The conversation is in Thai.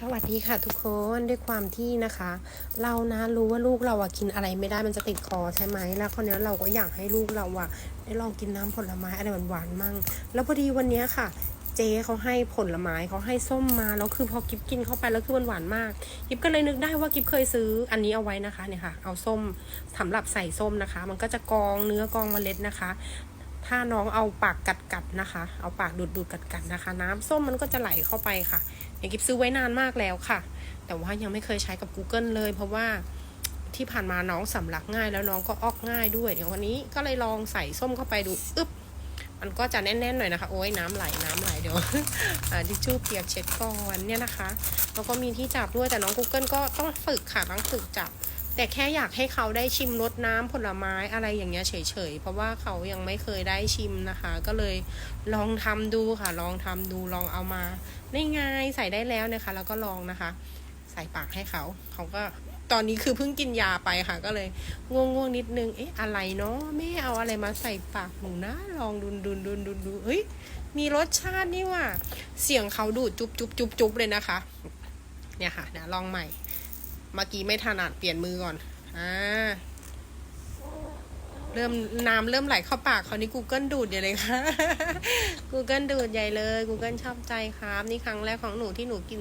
สวัสดีค่ะทุกคนด้วยความที่นะคะ เรานะรู้ว่าลูกเราอะกินอะไรไม่ได้มันจะติดคอใช่ไหมแล้วคนนี้เราก็อยากให้ลูกเราอะได้ลองกินน้ำผลไม้อะไรหวานๆมั่ง แล้วพอดีวันเนี้ยค่ะ เจเขาให้ผลไม้เขาให้ส้มมาแล้วคือพอกิฟกินเข้าไปแล้วคือมันหวานมากกิฟก็เลยนึกได้ว่ากิฟเคยซื้ออันนี้เอาไว้นะคะเนี่ยค่ะ เอาส้มสำหรับใส่ส้มนะคะ มันก็จะกองเนื้อกองเมล็ดนะคะ ถ้าน้องเอาปากกัดๆนะคะ เอาปากดูดๆกัดๆนะคะ น้ำส้มมันก็จะไหลเข้าไปค่ะ อย่างกิฟซื้อไว้นานมากแล้วค่ะ แต่ว่ายังไม่เคยใช้กับ Google เลย เพราะว่าที่ผ่านมาน้องสำลักง่ายแล้วน้องก็ออกง่ายด้วย เดี๋ยววันนี้ก็เลยลองใส่ส้มเข้าไปดูอึ๊บมันก็จะแน่นๆหน่อยนะคะ โอ้ยน้ำไหลน้ำไหลเดี๋ยวทิชชู่เปียกเช็ดก่อนเนี่ยนะคะ แล้วก็มีที่จับด้วยแต่น้อง Google ก็ต้องฝึกค่ะต้องฝึกจับ แต่แค่อยากให้เขาได้ชิมรสน้ำผลไม้อะไรอย่างเงี้ยเฉยๆ เพราะว่าเขายังไม่เคยได้ชิมนะคะ ก็เลยลองทำดูค่ะ ลองทำดูลองเอามาได้ไงใส่ได้แล้วนะคะ แล้วก็ลองนะคะ ใส่ปากให้เขา เขาก็ตอนนี้คือเพิ่งกินยาไปค่ะ ก็เลยง่วงๆนิดนึง เอ๊ะอะไรเนาะแม่เอาอะไรมาใส่ปากหนูนะ ลองดุนดุนดุนดุนดูเฮ้ยมีรสชาตินี่ว่ะเสียงเขาดูดจุบจุบจุบจุบเลยนะคะ เนี่ยค่ะเดี๋ยวลองใหม่ เมื่อกี้ไม่ถนัดเปลี่ยนมือก่อน อ่า เริ่มน้ำเริ่มไหลเข้าปากคราวนี้ Google ดูดใหญ่เลยค่ะ Google ดูดใหญ่เลย Google ชอบใจครับ นี่ครั้งแรกของหนูที่หนูกิน